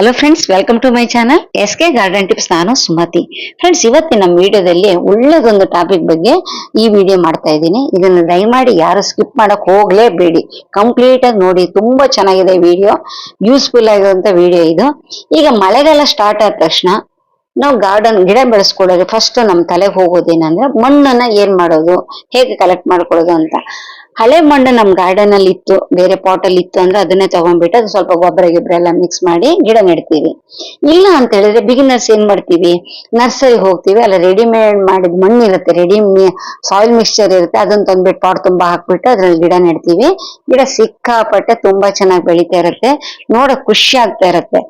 Hello friends welcome to my channel S K garden tips ನಾನು Sumathi. Friends ಇವತ್ತಿನ ನಮ್ಮ ವಿಡಿಯೋದಲ್ಲಿ ಒಳ್ಳೆದೊಂದು ಟಾಪಿಕ್ ಬಗ್ಗೆ ಈ ವಿಡಿಯೋ ಮಾಡ್ತಾ ಇದ್ದೀನಿ. ಇದನ್ನು ದಯಮಾಡಿ ಯಾರು ಸ್ಕಿಪ್ ಮಾಡಕ್ ಹೋಗಲೇಬೇಡಿ. ಕಂಪ್ಲೀಟ್ ಆಗಿ ನೋಡಿ, ತುಂಬಾ ಚೆನ್ನಾಗಿದೆ ವಿಡಿಯೋ ಯೂಸ್ಫುಲ್ ಆಗಿರುವಂತ ವಿಡಿಯೋ ಇದು. ಈಗ ಮಳೆಗಾಲ ಸ್ಟಾರ್ಟ್ ಆದ ತಕ್ಷಣ ನಾವು ಗಾರ್ಡನ್ ಗಿಡ ಬೆಳೆಸ್ಕೊಳ್ಳೋದು ಫಸ್ಟ್ ನಮ್ಮ ತಲೆಗೆ ಹೋಗೋದೇನಂದ್ರೆ ಮಣ್ಣನ್ನ ಏನ್ ಮಾಡೋದು, ಹೇಗೆ ಕಲೆಕ್ಟ್ ಮಾಡ್ಕೊಳ್ಳೋದು ಅಂತ. ಹಳೆ ಮಣ್ಣು ನಮ್ ಗಾರ್ಡನ್ ಅಲ್ಲಿ ಇತ್ತು, ಬೇರೆ ಪಾಟ್ ಅಲ್ಲಿ ಇತ್ತು ಅಂದ್ರೆ ಅದನ್ನೇ ತಗೊಂಡ್ಬಿಟ್ಟು ಅದು ಸ್ವಲ್ಪ ಗೊಬ್ಬರ ಗಿಬ್ಬರ ಎಲ್ಲ ಮಿಕ್ಸ್ ಮಾಡಿ ಗಿಡ ನೆಡ್ತೀವಿ. ಇಲ್ಲ ಅಂತ ಹೇಳಿದ್ರೆ ಬಿಗಿನರ್ಸ್ ಏನ್ ಮಾಡ್ತೀವಿ? ನರ್ಸರಿ ಹೋಗ್ತೀವಿ, ಅಲ್ಲ ರೆಡಿಮೇಡ್ ಮಾಡಿದ ಮಣ್ಣು ಇರುತ್ತೆ ರೆಡಿ ಸಾಯಿಲ್ ಮಿಕ್ಸ್ಚರ್ ಇರುತ್ತೆ, ಅದನ್ನ ತಂದ್ಬಿಟ್ಟು ಪಾಟ್ ತುಂಬಾ ಹಾಕ್ಬಿಟ್ಟು ಅದ್ರಲ್ಲಿ ಗಿಡ ನೆಡ್ತೀವಿ. ಗಿಡ ಸಿಕ್ಕಾಪಟ್ಟೆ ತುಂಬಾ ಚೆನ್ನಾಗಿ ಬೆಳಿತಾ ಇರುತ್ತೆ, ನೋಡಕ್ ಖುಷಿ ಆಗ್ತಾ ಇರುತ್ತೆ.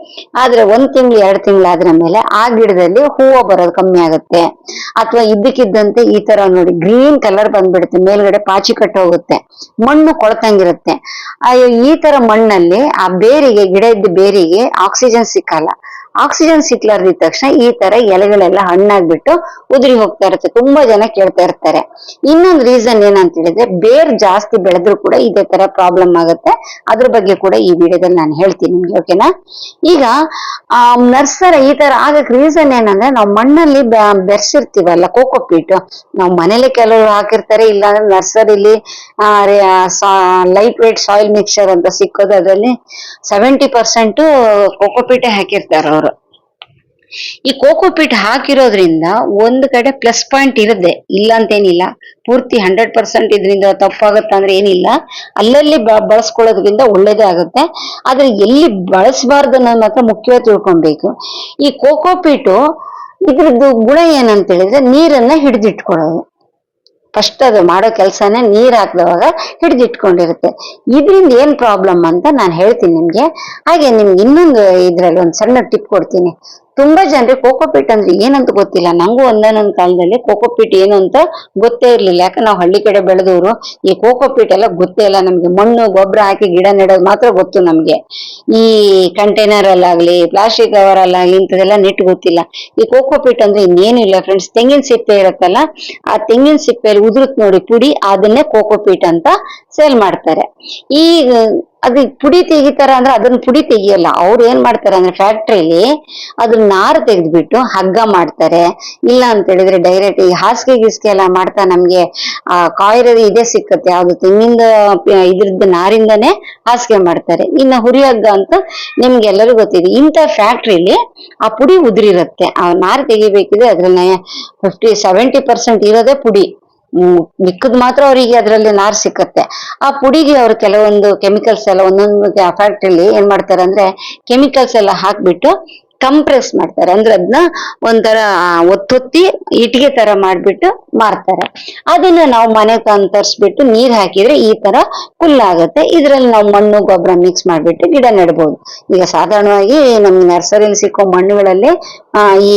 ಆದ್ರೆ ಒಂದ್ ತಿಂಗಳು, ಎರಡ್ ತಿಂಗಳಾದ್ರ ಮೇಲೆ ಆ ಗಿಡದಲ್ಲಿ ಹೂವು ಬರೋದು ಕಮ್ಮಿ ಆಗುತ್ತೆ. ಅಥವಾ ಇದ್ದಕ್ಕಿದ್ದಂತೆ ಈ ತರ ನೋಡಿ ಗ್ರೀನ್ ಕಲರ್ ಬಂದ್ಬಿಡುತ್ತೆ, ಮೇಲ್ಗಡೆ ಪಾಚಿ ಕಟ್ಟ ಹೋಗುತ್ತೆ. ಮಣ್ಣು ಕೊಳ್ತಂಗಿರತ್ತೆ. ಅಯ್ಯೋ ಈ ತರ ಮಣ್ಣಲ್ಲಿ ಆ ಬೇರಿಗೆ ಗಿಡ ಇದ್ದ ಬೇರಿಗೆ ಆಕ್ಸಿಜನ್ ಸಿಕ್ಕಲ್ಲ. ಆಕ್ಸಿಜನ್ ಸಿಕ್ಲಾರ್ದಿದ ತಕ್ಷಣ ಈ ತರ ಎಲೆಗಳೆಲ್ಲ ಹಣ್ಣಾಗ್ಬಿಟ್ಟು ಉದುರಿ ಹೋಗ್ತಾ ಇರುತ್ತೆ. ತುಂಬಾ ಜನ ಕೇಳ್ತಾ ಇರ್ತಾರೆ. ಇನ್ನೊಂದು ರೀಸನ್ ಏನಂತ ಹೇಳಿದ್ರೆ ಬೇರ್ ಜಾಸ್ತಿ ಬೆಳೆದ್ರು ಕೂಡ ಇದೇ ತರ ಪ್ರಾಬ್ಲಮ್ ಆಗುತ್ತೆ. ಅದ್ರ ಬಗ್ಗೆ ಕೂಡ ಈ ವಿಡಿಯೋದಲ್ಲಿ ನಾನು ಹೇಳ್ತೀನಿ ನಿಮ್ಗೆ ಓಕೆನಾ ಈಗ, ಆ, ನರ್ಸರ ಈ ತರ ಆಗಕ್ ರೀಸನ್ ಏನಂದ್ರೆ ನಾವು ಮಣ್ಣಲ್ಲಿ ಬೆ- ಕೋಕೋ ಪೀಟ್. ನಾವು ಮನೇಲಿ ಕೆಲವರು ಹಾಕಿರ್ತಾರೆ, ಇಲ್ಲಾಂದ್ರೆ ನರ್ಸರಿಲಿ ಲೈಟ್ ವೇಟ್ ಸಾಯಿಲ್ ಮಿಕ್ಸರ್ ಅಂತ ಸಿಕ್ಕೋದು ಅದರಲ್ಲಿ ಸೆವೆಂಟಿ ಪರ್ಸೆಂಟ್ ಕೋಕೋಪೀಟೆ ಹಾಕಿರ್ತಾರೆ ಅವರು. ಈ ಕೋಕೋಪೀಟ್ ಹಾಕಿರೋದ್ರಿಂದ ಒಂದ್ ಕಡೆ ಪ್ಲಸ್ ಪಾಯಿಂಟ್ ಇರುತ್ತೆ. ಇಲ್ಲ ಅಂತೇನಿಲ್ಲ ಪೂರ್ತಿ ಹಂಡ್ರೆಡ್ ಪರ್ಸೆಂಟ್ ಇದ್ರಿಂದ ತಪ್ಪಾಗುತ್ತೆ ಅಂದ್ರೆ ಏನಿಲ್ಲ. ಅಲ್ಲಲ್ಲಿ ಬಳಸ್ಕೊಳ್ಳೋದ್ರಿಂದ ಒಳ್ಳೇದೇ ಆಗುತ್ತೆ. ಆದ್ರೆ ಎಲ್ಲಿ ಬಳಸಬಾರ್ದು ಅನ್ನೋದು ಮಾತ್ರ ಮುಖ್ಯವಾಗಿ ತಿಳ್ಕೊಬೇಕು. ಈ ಕೋಕೋಪೀಟು ಇದ್ರದ್ದು ಗುಣ ಏನಂತ ಹೇಳಿದ್ರೆ ನೀರನ್ನ ಹಿಡಿದಿಟ್ಕೊಳ್ಳೋದು. ಫಸ್ಟ್ ಅದು ಮಾಡೋ ಕೆಲಸನೇ ನೀರ್ ಹಾಕಿದವಾಗ ಹಿಡಿದಿಟ್ಕೊಂಡಿರುತ್ತೆ. ಇದರಿಂದ ಏನ್ ಪ್ರಾಬ್ಲಮ್ ಅಂತ ನಾನು ಹೇಳ್ತೀನಿ ನಿಮ್ಗೆ. ಹಾಗೆ ನಿಮ್ಗೆ ಇನ್ನೊಂದು ಇದ್ರಲ್ಲಿ ಒಂದು ಸಣ್ಣ ಟಿಪ್ ಕೊಡ್ತೀನಿ. ತುಂಬಾ ಜನರಿಗೆ ಕೋಕೋಪೀಟ್ ಅಂದ್ರೆ ಏನಂತ ಗೊತ್ತಿಲ್ಲ. ನಂಗೂ ಒಂದೊಂದು ಕಾಲದಲ್ಲಿ ಕೋಕೋಪೀಟ್ ಏನು ಅಂತ ಗೊತ್ತೇ ಇರ್ಲಿಲ್ಲ. ಯಾಕಂದ್ರೆ ನಾವು ಹಳ್ಳಿ ಕಡೆ ಬೆಳೆದವರು ಈ ಕೋಕೋಪೀಟ್ ಎಲ್ಲ ಗೊತ್ತೇ ಇಲ್ಲ ನಮ್ಗೆ. ಮಣ್ಣು, ಗೊಬ್ಬರ ಹಾಕಿ ಗಿಡ ನೆಡೋದು ಮಾತ್ರ ಗೊತ್ತು ನಮ್ಗೆ. ಈ ಕಂಟೈನರ್ ಅಲ್ಲಾಗ್ಲಿ ಪ್ಲಾಸ್ಟಿಕ್ ಕವರ್ ಅಲ್ಲಾಗ್ಲಿ ಇಂಥದೆಲ್ಲ ನೆಟ್ ಗೊತ್ತಿಲ್ಲ. ಈ ಕೋಕೋಪೀಟ್ ಅಂದ್ರೆ ಇನ್ನೇನು ಇಲ್ಲ ಫ್ರೆಂಡ್ಸ್ ತೆಂಗಿನ ಸಿಪ್ಪೆ ಇರುತ್ತಲ್ಲ, ಆ ತೆಂಗಿನ ಸಿಪ್ಪೆಯಲ್ಲಿ ಉದುರುತ್ ನೋಡಿ ಪುಡಿ, ಅದನ್ನೇ ಕೋಕೋಪೀಟ್ ಅಂತ ಸೇಲ್ ಮಾಡ್ತಾರೆ. ಈ ಅದು ಪುಡಿ ತೆಗಿತಾರ ಅಂದ್ರೆ ಅದನ್ನ ಪುಡಿ ತೆಗಿಯಲ್ಲ. ಅವ್ರು ಏನ್ ಮಾಡ್ತಾರೆ ಅಂದ್ರೆ ಫ್ಯಾಕ್ಟ್ರಿಲಿ ಅದನ್ನ ನಾರು ತೆಗೆದ್ಬಿಟ್ಟು ಹಗ್ಗ ಮಾಡ್ತಾರೆ. ಇಲ್ಲ ಅಂತ ಹೇಳಿದ್ರೆ ಡೈರೆಕ್ಟ್ ಈ ಹಾಸಿಗೆ ಗಿಸ್ಗೆ ಎಲ್ಲ ಮಾಡ್ತಾ ನಮ್ಗೆ, ಆ, ಕಾಯಿರದ ಇದೇ ಸಿಕ್ಕತ್ತೆ. ಯಾವ್ದು ತೆಂಗಿಂದ, ಇದ್ರದ್ದು ನಾರಿಂದನೇ ಹಾಸಿಗೆ ಮಾಡ್ತಾರೆ. ಇನ್ನು ಹುರಿ ಹಗ್ಗ ಅಂತ ನಿಮ್ಗೆಲ್ಲರಿಗೂ ಗೊತ್ತಿದೆ. ಇಂಥ ಫ್ಯಾಕ್ಟ್ರಿಲಿ ಆ ಪುಡಿ ಉದುರಿರುತ್ತೆ. ಆ ನಾರು ತೆಗಿಬೇಕಿದ್ರೆ ಅದ್ರಲ್ಲಿ ಫಿಫ್ಟಿ ಸೆವೆಂಟಿ ಪರ್ಸೆಂಟ್ ಇರೋದೇ ಪುಡಿ. ಮಿಕ್ಕದ್ ಮಾತ್ರ ಅವರಿಗೆ ಅದರಲ್ಲಿ ನಾರ್ ಸಿಕ್ಕತ್ತೆ. ಆ ಪುಡಿಗೆ ಅವರು ಕೆಲವೊಂದು ಕೆಮಿಕಲ್ಸ್ ಎಲ್ಲ ಒಂದೊಂದು ಫ್ಯಾಕ್ಟ್ರಿಲಿ ಏನ್ ಮಾಡ್ತಾರೆ ಅಂದ್ರೆ ಕೆಮಿಕಲ್ಸ್ ಎಲ್ಲ ಹಾಕ್ಬಿಟ್ಟು ಕಂಪ್ರೆಸ್ ಮಾಡ್ತಾರೆ. ಅಂದ್ರೆ ಅದನ್ನ ಒಂಥರ ಒತ್ತೊತ್ತಿ ಇಟ್ಟಿಗೆ ತರ ಮಾಡ್ಬಿಟ್ಟು ಮಾರ್ತಾರೆ. ಅದನ್ನ ನಾವು ಮನೆ ತಂದು ತರಿಸ್ಬಿಟ್ಟು ನೀರ್ ಹಾಕಿದ್ರೆ ಈ ತರ ಕುಲ್ಲಾಗುತ್ತೆ ಇದ್ರಲ್ಲಿ ನಾವು ಮಣ್ಣು ಗೊಬ್ಬರ ಮಿಕ್ಸ್ ಮಾಡ್ಬಿಟ್ಟು ಗಿಡ ನೆಡ್ಬೋದು. ಈಗ ಸಾಧಾರಣವಾಗಿ ನಮ್ಗೆ ನರ್ಸರಿಲಿ ಸಿಕ್ಕೋ ಮಣ್ಣುಗಳಲ್ಲಿ ಈ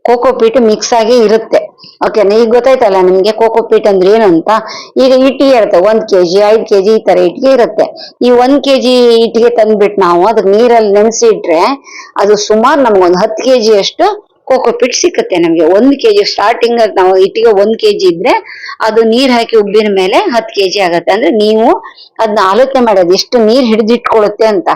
ಆ, ಕೋಕೋಪೀಟ್ ಮಿಕ್ಸ್ ಆಗಿ ಇರುತ್ತೆ. ಓಕೆ ಈಗ ಗೊತ್ತಾಯ್ತಲ್ಲ ನಿಮ್ಗೆ ಕೋಕೋಪೀಟ್ ಅಂದ್ರೆ ಏನು ಅಂತ ಈಗ ಇಟ್ಟಿಗೆ ಇರುತ್ತೆ ಒಂದ್ ಕೆಜಿ ಐದ್ ಕೆಜಿ ಈ ತರ ಇಟ್ಟಿಗೆ ಇರುತ್ತೆ. ಈ ಒಂದ್ ಕೆಜಿ ಇಟ್ಟಿಗೆ ತಂದ್ಬಿಟ್ಟು ನಾವು ಅದಕ್ಕೆ ನೀರಲ್ಲಿ ನೆನೆಸಿ ಇಟ್ರೆ ಅದು ಸುಮಾರು ನಮ್ಗೆ ಒಂದ್ ಹತ್ತು ಕೆಜಿ ಅಷ್ಟು ಕೋಕೋಪೀಟ್ ಸಿಕ್ಕುತ್ತೆ ನಮ್ಗೆ. ಒಂದ್ ಕೆಜಿ ಸ್ಟಾರ್ಟಿಂಗ್ ನಾವು ಇಟ್ಟಿಗೆ ಒಂದ್ ಕೆಜಿ ಇದ್ರೆ ಅದು ನೀರ್ ಹಾಕಿ ಉಬ್ಬಿನ ಮೇಲೆ ಹತ್ತು ಕೆಜಿ ಆಗತ್ತೆ. ಅಂದ್ರೆ ನೀವು ಅದನ್ನ ಆಲೋಚನೆ ಮಾಡೋದು ಎಷ್ಟು ನೀರ್ ಹಿಡಿದಿಟ್ಕೊಳುತ್ತೆ ಅಂತ.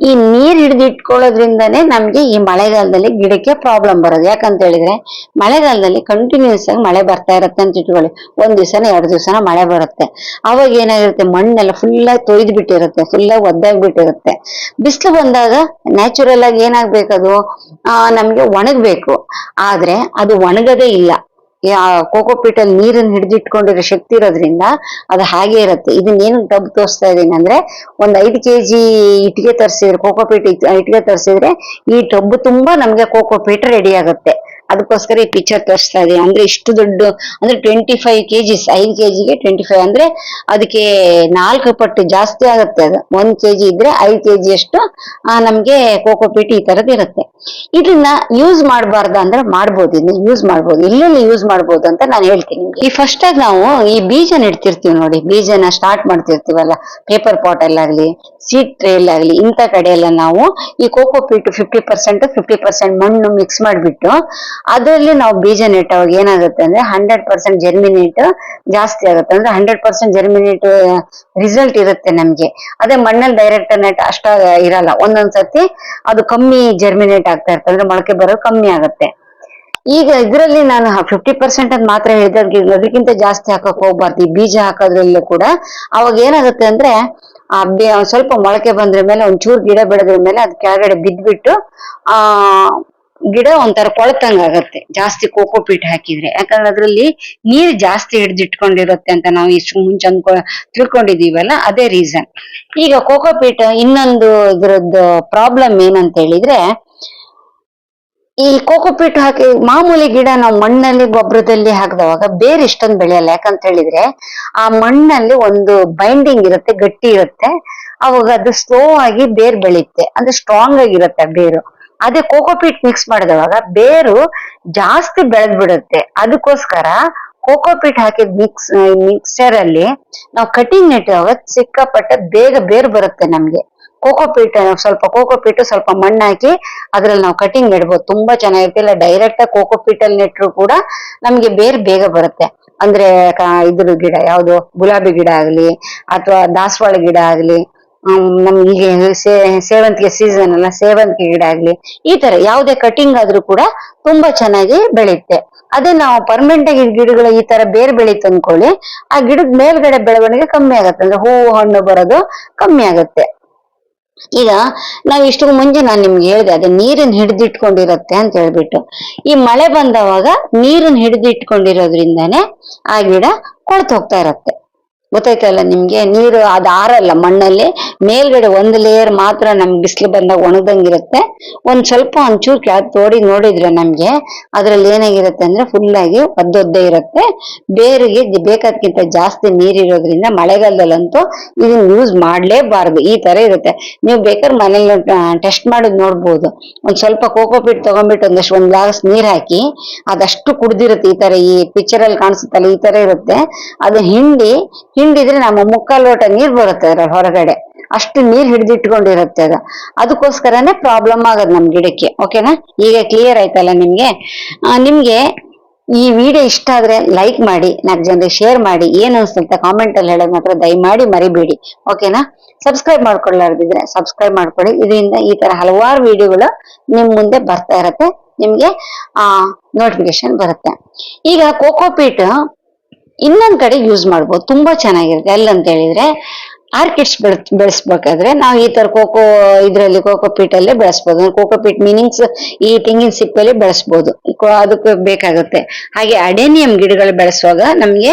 ಈ ನೀರ್ ಹಿಡಿದಿಟ್ಕೊಳ್ಳೋದ್ರಿಂದನೇ ನಮ್ಗೆ ಈ ಮಳೆಗಾಲದಲ್ಲಿ ಗಿಡಕ್ಕೆ ಪ್ರಾಬ್ಲಮ್ ಬರೋದು. ಯಾಕಂತ ಹೇಳಿದ್ರೆ, ಮಳೆಗಾಲದಲ್ಲಿ ಕಂಟಿನ್ಯೂಸ್ ಆಗಿ ಮಳೆ ಬರ್ತಾ ಇರುತ್ತೆ ಅಂತ ಇಟ್ಕೊಳ್ಳಿ. ಒಂದ್ ದಿವಸನ ಎರಡು ದಿವಸನ ಮಳೆ ಬರುತ್ತೆ. ಅವಾಗ ಏನಾಗಿರುತ್ತೆ, ಮಣ್ಣೆಲ್ಲ ಫುಲ್ ಆಗಿ ತೊಯ್ದು ಬಿಟ್ಟಿರುತ್ತೆ ಫುಲ್ ಆಗಿ ಒದ್ದಾಗ್ಬಿಟ್ಟಿರುತ್ತೆ. ಬಿಸಿಲು ಬಂದಾಗ ನ್ಯಾಚುರಲ್ ಆಗಿ ಏನಾಗ್ಬೇಕದು? ಆ, ನಮ್ಗೆ ಒಣಗ್ಬೇಕು. ಆದ್ರೆ ಅದು ಒಣಗದೇ ಇಲ್ಲ. ಕೋಕೋಪೀಟ್ ನೀರನ್ನು ನೀರನ್ನ ಹಿಡಿದಿಟ್ಕೊಂಡಿರೋ ಶಕ್ತಿ ಇರೋದ್ರಿಂದ ಅದು ಹಾಗೆ ಇರುತ್ತೆ. ಇದನ್ನ ಏನು ಡಬ್ ತೋರಿಸ್ತಾ ಇದ್ದೀನಿ ಅಂದ್ರೆ ಒಂದ್ ಐದು ಕೆಜಿ ಇಟ್ಟಿಗೆ ತರಿಸಿದ್ರೆ ಕೋಕೋಪೀಟ್ ಇಟ್ಟಿಗೆ ತರಿಸಿದ್ರೆ ಈ ಟಬ್ ತುಂಬಾ ನಮ್ಗೆ ಕೋಕೋಪೀಟ್ ರೆಡಿ ಆಗುತ್ತೆ. ಅದಕ್ಕೋಸ್ಕರ ಈ ಪಿಕ್ಚರ್ ತೋರಿಸ್ತಾ ಇದೆ ಅಂದ್ರೆ ಇಷ್ಟು ದೊಡ್ಡ, ಅಂದ್ರೆ ಟ್ವೆಂಟಿ ಫೈವ್ ಕೆಜಿಸ್ ಐದು ಕೆಜಿಗೆ ಟ್ವೆಂಟಿ ಫೈವ್ ಅಂದ್ರೆ ಅದಕ್ಕೆ ನಾಲ್ಕು ಪಟ್ಟು ಜಾಸ್ತಿ ಆಗುತ್ತೆ ಅದು. ಒಂದ್ ಕೆಜಿ ಇದ್ರೆ ಐದು ಕೆಜಿ ಅಷ್ಟು ನಮ್ಗೆ ಕೋಕೋಪೀಟ್ ಈ ತರದ್ ಇರುತ್ತೆ. ಇದನ್ನ ಯೂಸ್ ಮಾಡಬಾರ್ದ ಅಂದ್ರೆ ಮಾಡ್ಬೋದು. ಇದನ್ನ ಯೂಸ್ ಮಾಡ್ಬೋದು. ಇಲ್ಲೆಲ್ಲಿ ಯೂಸ್ ಮಾಡ್ಬೋದು ಅಂತ ನಾನು ಹೇಳ್ತೀನಿ. ಈ ಫಸ್ಟ್ ಆಗಿ ನಾವು ಈ ಬೀಜ ಇಡ್ತಿರ್ತೀವಿ ನೋಡಿ. ಬೀಜನ ಸ್ಟಾರ್ಟ್ ಮಾಡ್ತಿರ್ತೀವಲ್ಲ. ಪೇಪರ್ ಪಾಟ್ ಅಲ್ಲಾಗ್ಲಿ ಸೀಟ್ ಟ್ರೇ ಆಗ್ಲಿ ಇಂಥ ಕಡೆ ಎಲ್ಲ ನಾವು ಈ cocopeat fifty percent fifty percent ಮಣ್ಣು ಮಿಕ್ಸ್ ಮಾಡ್ಬಿಟ್ಟು ಅದರಲ್ಲಿ ನಾವು ಬೀಜ ನೆಟ್ಟವಾಗ ಏನಾಗುತ್ತೆ ಅಂದ್ರೆ ಹಂಡ್ರೆಡ್ ಪರ್ಸೆಂಟ್ ಜರ್ಮಿನೇಟ್ ಜಾಸ್ತಿ ಆಗುತ್ತೆ. ಅಂದ್ರೆ ಹಂಡ್ರೆಡ್ ಪರ್ಸೆಂಟ್ ಜರ್ಮಿನೇಟ್ ರಿಸಲ್ಟ್ ಇರುತ್ತೆ ನಮ್ಗೆ. ಅದೇ ಮಣ್ಣಲ್ಲಿ ಡೈರೆಕ್ಟ್ ನೆಟ್ ಅಷ್ಟ ಇರಲ್ಲ. ಒಂದೊಂದ್ಸತಿ ಅದು ಕಮ್ಮಿ ಜರ್ಮಿನೇಟ್ ಆಗ್ತಾ ಇರ್ತದೆ ಅಂದ್ರೆ ಮೊಳಕೆ ಬರೋದು ಕಮ್ಮಿ ಆಗುತ್ತೆ. ಈಗ ಇದರಲ್ಲಿ ನಾನು ಫಿಫ್ಟಿ ಪರ್ಸೆಂಟ್ ಅಂತ ಮಾತ್ರ ಹೇಳಿದ್ರೆ ಅದಕ್ಕಿಂತ ಜಾಸ್ತಿ ಹಾಕಕ್ ಹೋಗ್ಬಾರ್ದು. ಈ ಬೀಜ ಹಾಕೋದ್ರಲ್ಲೂ ಕೂಡ ಅವಾಗ ಏನಾಗುತ್ತೆ ಅಂದ್ರೆ ಆ ಸ್ವಲ್ಪ ಮೊಳಕೆ ಬಂದ್ರ ಮೇಲೆ ಒಂಚೂರು ಗಿಡ ಬೆಳೆದ್ರ ಮೇಲೆ ಅದ್ ಕೆಳಗಡೆ ಬಿದ್ದ್ಬಿಟ್ಟು ಆ ಗಿಡ ಒಂಥರ ಕೊಳತಂಗ್ ಆಗತ್ತೆ. ಜಾಸ್ತಿ ಕೋಕೋ ಪೀಟ್ ಹಾಕಿದ್ರೆ. ಯಾಕಂದ್ರೆ ಅದ್ರಲ್ಲಿ ನೀರ್ ಜಾಸ್ತಿ ಹಿಡಿದಿಟ್ಕೊಂಡಿರುತ್ತೆ ಅಂತ ನಾವು ಇಷ್ಟು ಮುಂಚೆ ಅನ್ಕೊ ತಿಳ್ಕೊಂಡಿದೀವಲ್ಲ ಅದೇ ರೀಸನ್ ಈಗ ಕೋಕೋ ಪೀಟ್ ಇನ್ನೊಂದು ಇದ್ರದ್ದು ಪ್ರಾಬ್ಲಮ್ ಏನಂತ ಹೇಳಿದ್ರೆ ಈ ಕೋಕೋಪೀಟ್ ಹಾಕಿ, ಮಾಮೂಲಿ ಗಿಡ ನಾವು ಮಣ್ಣಲ್ಲಿ ಗೊಬ್ಬರದಲ್ಲಿ ಹಾಕಿದವಾಗ ಬೇರೆ ಇಷ್ಟೊಂದು ಬೆಳೆಯಲ್ಲ. ಯಾಕಂತ ಹೇಳಿದ್ರೆ ಆ ಮಣ್ಣಲ್ಲಿ ಒಂದು ಬೈಂಡಿಂಗ್ ಇರುತ್ತೆ, ಗಟ್ಟಿ ಇರುತ್ತೆ. ಅವಾಗ ಅದು ಸ್ಲೋ ಆಗಿ ಬೇರ್ ಬೆಳೆಯುತ್ತೆ ಅಂದ್ರೆ ಸ್ಟ್ರಾಂಗ್ ಆಗಿರುತ್ತೆ ಬೇರು. ಅದೇ ಕೋಕೋಪೀಟ್ ಮಿಕ್ಸ್ ಮಾಡಿದವಾಗ ಬೇರು ಜಾಸ್ತಿ ಬೆಳೆದ್ ಬಿಡುತ್ತೆ ಅದಕ್ಕೋಸ್ಕರ ಕೋಕೋಪೀಟ್ ಹಾಕಿದ ಮಿಕ್ಸ್ ಮಿಕ್ಸ್ಚರ್ ಅಲ್ಲಿ ನಾವು ಕಟಿಂಗ್ ನೆಟ್ಟುವಾಗ ಸಿಕ್ಕಾಪಟ್ಟೆ ಬೇಗ ಬೇರು ಬರುತ್ತೆ ನಮ್ಗೆ. ಕೋಕೋಪೀಟ್ ಸ್ವಲ್ಪ ಕೋಕೋಪೀಟ್ ಸ್ವಲ್ಪ ಮಣ್ಣು ಹಾಕಿ ಅದ್ರಲ್ಲಿ ನಾವು ಕಟಿಂಗ್ ನೆಡ್ಬೋದು. ತುಂಬಾ ಚೆನ್ನಾಗಿರುತ್ತೆ. ಇಲ್ಲ ಡೈರೆಕ್ಟ್ ಆಗಿ ಕೋಕೋಪೀಟ್ ಅಲ್ಲಿ ನೆಟ್ಟರು ಕೂಡ ನಮ್ಗೆ ಬೇರ್ ಬೇಗ ಬರುತ್ತೆ. ಅಂದ್ರೆ ಇದ್ರ ಗಿಡ ಯಾವ್ದು? ಗುಲಾಬಿ ಗಿಡ ಆಗ್ಲಿ, ಅಥವಾ ದಾಸವಾಳ ಗಿಡ ಆಗ್ಲಿ ನಮ್ಗೆ ಈಗ ಸೇವಂತಿಗೆ ಸೀಸನ್ ಅಲ್ಲ, ಸೇವಂತಿಗೆ ಗಿಡ ಆಗ್ಲಿ, ಈ ತರ ಯಾವುದೇ ಕಟಿಂಗ್ ಆದ್ರೂ ಕೂಡ ತುಂಬಾ ಚೆನ್ನಾಗಿ ಬೆಳೆಯುತ್ತೆ ಅದೇ ನಾವು ಪರ್ಮನೆಂಟ್ ಆಗಿ ಗಿಡಗಳು ಈ ತರ ಬೇರ್ ಬೆಳೀತು ಅನ್ಕೊಳ್ಳಿ ಆ ಗಿಡದ ಮೇಲ್ಗಡೆ ಬೆಳವಣಿಗೆ ಕಮ್ಮಿ ಆಗತ್ತೆ. ಅಂದ್ರೆ ಹೂವು, ಹಣ್ಣು ಬರೋದು ಕಮ್ಮಿ ಆಗತ್ತೆ. ಈಗ ನಾವ್ ಇಷ್ಟು ಮುಂಚೆ ನಾನು ನಿಮ್ಗೆ ಹೇಳಿದೆ, ಅದೇ ನೀರನ್ನ ಹಿಡಿದಿಟ್ಕೊಂಡಿರತ್ತೆ ಅಂತ ಹೇಳ್ಬಿಟ್ಟು. ಈ ಮಳೆ ಬಂದವಾಗ ನೀರನ್ನ ಹಿಡಿದಿಟ್ಕೊಂಡಿರೋದ್ರಿಂದಾನೇ ಆ ಗಿಡ ಕೊಳ್ತು ಹೋಗ್ತಾ ಇರತ್ತೆ. ಗೊತ್ತಾಯ್ತಲ್ಲ ನಿಮ್ಗೆ? ನೀರು ಅದು ಆರಲ್ಲ ಮಣ್ಣಲ್ಲಿ ಮೇಲ್ಗಡೆ ಒಂದು ಲೇಯರ್ ಮಾತ್ರ ನಮ್ಗೆ ಬಿಸಿಲು ಬಂದಾಗ ಒಣಗ್ದಂಗಿರುತ್ತೆ. ಒಂದ್ ಸ್ವಲ್ಪ ಒಂಚೂರು ಕೆಳಗ್ ತೋಡಿ ನೋಡಿದ್ರೆ ನಮ್ಗೆ ಅದ್ರಲ್ಲಿ ಏನಾಗಿರುತ್ತೆ ಅಂದ್ರೆ ಫುಲ್ ಆಗಿ ಒದ್ದೊದ್ದೆ ಇರುತ್ತೆ. ಬೇರಿಗೆ ಬೇಕಾದ್ಕಿಂತ ಜಾಸ್ತಿ ನೀರಿರೋದ್ರಿಂದ ಮಳೆಗಾಲದಲ್ಲಂತೂ ಇದನ್ನ ಯೂಸ್ ಮಾಡ್ಲೇಬಾರ್ದು. ಈ ತರ ಇರುತ್ತೆ. ನೀವು ಬೇಕಾದ್ರೆ ಮನೇಲಿ ಟೆಸ್ಟ್ ಮಾಡೋದ್ ನೋಡ್ಬೋದು. ಒಂದ್ ಸ್ವಲ್ಪ ಕೋಕೋಪೀಟ್ ತಗೊಂಡ್ಬಿಟ್ಟು ಒಂದಷ್ಟು ಒಂದ್ ಗ್ಲಾಸ್ ನೀರ್ ಹಾಕಿ ಅದಷ್ಟು ಕುಡ್ದಿರುತ್ತೆ. ಈ ತರ ಈ ಪಿಕ್ಚರ್ ಅಲ್ಲಿ ಕಾಣಿಸುತ್ತಲ್ಲ, ಈ ತರ ಇರುತ್ತೆ. ಅದು ಹಿಂಡಿ ಹಿಂಡಿದ್ರೆ ನಮ್ಮ ಮುಕ್ಕಾಲು ಲೋಟ ನೀರ್ ಬರುತ್ತೆ ಅದರ ಹೊರಗಡೆ. ಅಷ್ಟು ನೀರ್ ಹಿಡಿದಿಟ್ಕೊಂಡಿರುತ್ತೆ ಅದು. ಅದಕ್ಕೋಸ್ಕರನೇ ಪ್ರಾಬ್ಲಮ್ ಆಗೋದು ನಮ್ ಗಿಡಕ್ಕೆ ಓಕೆನಾ ಈಗ ಕ್ಲಿಯರ್ ಆಯ್ತಲ್ಲ ನಿಮ್ಗೆ? ನಿಮ್ಗೆ ಈ ವಿಡಿಯೋ ಇಷ್ಟ ಆದ್ರೆ ಲೈಕ್ ಮಾಡಿ ನಾಲ್ಕು ಜನರಿಗೆ ಶೇರ್ ಮಾಡಿ, ಏನ್ ಅನ್ಸುತ್ತೆ ಕಾಮೆಂಟ್ ಅಲ್ಲಿ ಹೇಳೋದ್ ಮಾತ್ರ ದಯಮಾಡಿ ಮರಿಬೇಡಿ ಓಕೆನಾ ಸಬ್ಸ್ಕ್ರೈಬ್ ಮಾಡ್ಕೊಳ್ಳಾರ್ದಿದ್ರೆ ಸಬ್ಸ್ಕ್ರೈಬ್ ಮಾಡ್ಕೊಳ್ಳಿ. ಇದರಿಂದ ಈ ತರ ಹಲವಾರು ವಿಡಿಯೋಗಳು ನಿಮ್ ಮುಂದೆ ಬರ್ತಾ ಇರತ್ತೆ, ನಿಮ್ಗೆ, ಆ ನೋಟಿಫಿಕೇಶನ್ ಬರುತ್ತೆ. ಈಗ ಕೋಕೋಪೀಟ್ ಇನ್ನೊಂದ್ ಕಡೆ ಯೂಸ್ ಮಾಡ್ಬೋದು. ತುಂಬಾ ಚೆನ್ನಾಗಿರುತ್ತೆ. ಎಲ್ಲಂತ ಹೇಳಿದ್ರೆ ಆರ್ಕಿಡ್ಸ್ ಬೆಳ, ಬೆಳೆಸ್ಬೇಕಾದ್ರೆ ನಾವು ಈ ತರ ಕೋಕೋ ಇದ್ರಲ್ಲಿ ಕೋಕೋ ಪೀಟ್ ಅಲ್ಲೇ ಬೆಳೆಸ್ಬೋದು ಕೋಕೋ ಪೀಟ್ ಮೀನಿಂಗ್ಸ್ ಈ ತೆಂಗಿನ ಸಿಪ್ಪಲ್ಲಿ ಬೆಳೆಸ್ಬೋದು. ಅದಕ್ಕೆ ಬೇಕಾಗುತ್ತೆ. ಹಾಗೆ ಅಡೇನಿಯಂ ಗಿಡಗಳು ಬೆಳೆಸುವಾಗ ನಮ್ಗೆ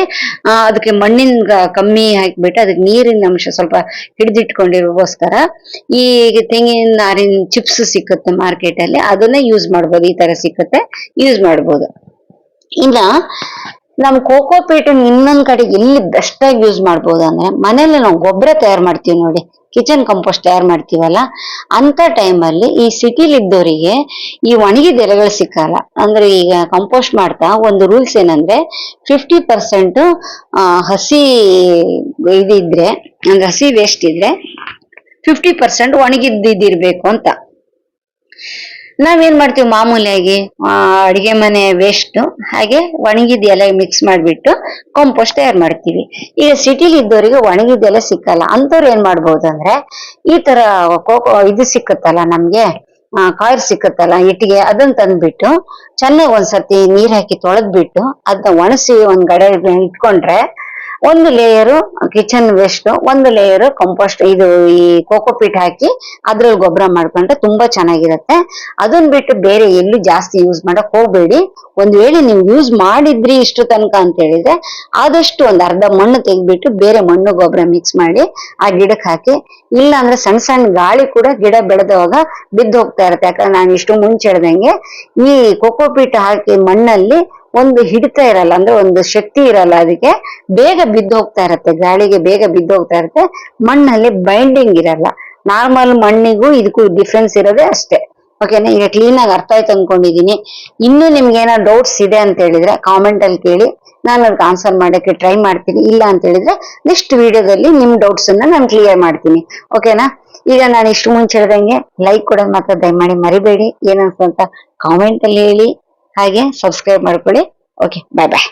ಅದಕ್ಕೆ ಮಣ್ಣಿನ ಕಮ್ಮಿ ಹಾಕಿಬಿಟ್ಟು ಅದಕ್ಕೆ ನೀರಿನ ಅಂಶ ಸ್ವಲ್ಪ ಹಿಡಿದಿಟ್ಕೊಂಡಿರೋಸ್ಕರ ಈ ತೆಂಗಿನ ನಾರಿನ ಚಿಪ್ಸ್ ಸಿಕ್ಕುತ್ತೆ ಮಾರ್ಕೆಟ್ ಅಲ್ಲಿ ಅದನ್ನ ಯೂಸ್ ಮಾಡ್ಬೋದು. ಈ ತರ ಸಿಕ್ಕುತ್ತೆ ಯೂಸ್ ಮಾಡ್ಬೋದು. ಇನ್ನ ನಮ್ ಕೋಕೋ ಪೀಟ್ ಇನ್ನೊಂದ್ ಕಡೆ ಎಲ್ಲಿ ಬೆಸ್ಟ್ ಆಗಿ ಯೂಸ್ ಮಾಡ್ಬೋದು ಅಂದ್ರೆ ಮನೇಲಿ ನಾವು ಗೊಬ್ಬರ ತಯಾರು ಮಾಡ್ತೀವಿ ನೋಡಿ. ಕಿಚನ್ ಕಂಪೋಸ್ಟ್ ತಯಾರು ಮಾಡ್ತೀವಲ್ಲ? ಅಂತ ಟೈಮಲ್ಲಿ ಈ ಸಿಟಿಲಿ ಇದ್ದವರಿಗೆ ಈ ಒಣಗಿದ ಎಲೆಗಳು ಸಿಕ್ಕಲ್ಲ. ಅಂದ್ರೆ ಈಗ ಕಂಪೋಸ್ಟ್ ಮಾಡ್ತಾ ಒಂದು ರೂಲ್ಸ್ ಏನಂದ್ರೆ ಫಿಫ್ಟಿ ಪರ್ಸೆಂಟ್ ಹಸಿ ಇದಿದ್ರೆ, ಅಂದ್ರೆ ಹಸಿ ವೇಸ್ಟ್ ಇದ್ರೆ ಫಿಫ್ಟಿ ಪರ್ಸೆಂಟ್ ಒಣಗಿದ್ದಿರ್ಬೇಕು ಅಂತ. ನಾವೇನ್ ಮಾಡ್ತೀವಿ ಮಾಮೂಲಿಯಾಗಿ ಅಡಿಗೆ ಮನೆ ವೇಸ್ಟ್ ಹಾಗೆ ಒಣಗಿದ ಎಲೆ ಮಿಕ್ಸ್ ಮಾಡಿಬಿಟ್ಟು ಕಾಂಪೋಸ್ಟ್ ತಯಾರು ಮಾಡ್ತೀವಿ. ಈಗ ಸಿಟಿಲಿ ಇದ್ದವರಿಗೆ ಒಣಗಿದ ಎಲೆ ಸಿಕ್ಕಲ್ಲ ಅಂತವ್ರು ಏನ್ ಮಾಡ್ಬೋದು ಅಂದ್ರೆ ಈ ತರ ಕೋಕೋ ಇದು ಸಿಕ್ಕತ್ತಲ್ಲ ನಮ್ಗೆ ಕಾಯಿರ್ ಸಿಕ್ಕತ್ತಲ್ಲ ಇಟ್ಟಿಗೆ ಅದನ್ನ ತಂದ್ಬಿಟ್ಟು ಚೆನ್ನಾಗಿ ಒಂದ್ಸತಿ ನೀರ್ ಹಾಕಿ ತೊಳೆದ್ಬಿಟ್ಟು ಅದನ್ನ ಒಣಸಿ ಒಂದ್ ಗಡೆ ಇಟ್ಕೊಂಡ್ರೆ ಒಂದು ಲೇಯರು ಕಿಚನ್ ವೇಸ್ಟ್ ಒಂದು ಲೇಯರು ಕಂಪೋಸ್ಟ್ ಇದು ಈ ಕೋಕೋಪೀಟ್ ಹಾಕಿ ಅದ್ರಲ್ಲಿ ಗೊಬ್ಬರ ಮಾಡ್ಕೊಂಡ್ರೆ ತುಂಬಾ ಚೆನ್ನಾಗಿರುತ್ತೆ. ಅದನ್ನ ಬಿಟ್ಟು ಬೇರೆ ಎಲ್ಲೂ ಜಾಸ್ತಿ ಯೂಸ್ ಮಾಡಕ್ ಹೋಗ್ಬೇಡಿ. ಒಂದ್ ವೇಳೆ ನೀವು ಯೂಸ್ ಮಾಡಿದ್ರಿ ಇಷ್ಟು ತನಕ ಅಂತ ಹೇಳಿದ್ರೆ ಆದಷ್ಟು ಒಂದ್ ಅರ್ಧ ಮಣ್ಣು ತೆಗೆದ್ಬಿಟ್ಟು ಬೇರೆ ಮಣ್ಣು ಗೊಬ್ಬರ ಮಿಕ್ಸ್ ಮಾಡಿ ಆ ಗಿಡಕ್ಕೆ ಹಾಕಿ. ಇಲ್ಲ ಅಂದ್ರೆ ಸಣ್ಣ ಸಣ್ಣ ಗಾಳಿ ಕೂಡ ಗಿಡ ಬೆಳೆದವಾಗ ಬಿದ್ದು ಹೋಗ್ತಾ ಇರುತ್ತೆ. ಯಾಕಂದ್ರೆ ನಾನು ಇಷ್ಟು ಮುಂಚೆ ಹೇಳ್ದಂಗೆ ಈ ಕೋಕೋಪೀಟ್ ಹಾಕಿ ಮಣ್ಣಲ್ಲಿ ಒಂದು ಹಿಡಿತ ಇರಲ್ಲ, ಅಂದ್ರೆ ಒಂದು ಶಕ್ತಿ ಇರಲ್ಲ ಅದಕ್ಕೆ. ಬೇಗ ಬಿದ್ದು ಹೋಗ್ತಾ ಇರತ್ತೆ, ಗಾಳಿಗೆ ಬೇಗ ಬಿದ್ದು ಹೋಗ್ತಾ ಇರುತ್ತೆ. ಮಣ್ಣಲ್ಲಿ ಬೈಂಡಿಂಗ್ ಇರಲ್ಲ. ನಾರ್ಮಲ್ ಮಣ್ಣಿಗೂ ಇದಕ್ಕೂ ಡಿಫ್ರೆನ್ಸ್ ಇರೋದೇ ಅಷ್ಟೇ. ಓಕೆನಾ ಈಗ ಕ್ಲೀನ್ ಆಗಿ ಅರ್ಥ ಆಯ್ತು ಅನ್ಕೊಂಡಿದೀನಿ. ಇನ್ನು ನಿಮ್ಗೆ ಏನೋ ಡೌಟ್ಸ್ ಇದೆ ಅಂತ ಹೇಳಿದ್ರೆ ಕಾಮೆಂಟ್ ಅಲ್ಲಿ ಕೇಳಿ. ನಾನು ಅದಕ್ಕೆ ಆನ್ಸರ್ ಮಾಡಕ್ಕೆ ಟ್ರೈ ಮಾಡ್ತೀನಿ. ಇಲ್ಲ ಅಂತ ಹೇಳಿದ್ರೆ ನೆಕ್ಸ್ಟ್ ವಿಡಿಯೋದಲ್ಲಿ ನಿಮ್ ಡೌಟ್ಸ್ ಅನ್ನ ನಾನು ಕ್ಲಿಯರ್ ಮಾಡ್ತೀನಿ. ಓಕೆನಾ ಈಗ ನಾನು ಇಷ್ಟು ಮುಂಚೆ ಹೇಳ್ದಂಗೆ ಲೈಕ್ ಕೊಡೋದು ಮಾತ್ರ ದಯಮಾಡಿ ಮರಿಬೇಡಿ. ಏನಂತ ಕಾಮೆಂಟ್ ಅಲ್ಲಿ ಹೇಳಿ. ಹಾಗೆ ಸಬ್ಸ್ಕ್ರೈಬ್ ಮಾಡ್ಕೊಳ್ಳಿ. ಓಕೆ ಬಾಯ್ ಬಾಯ್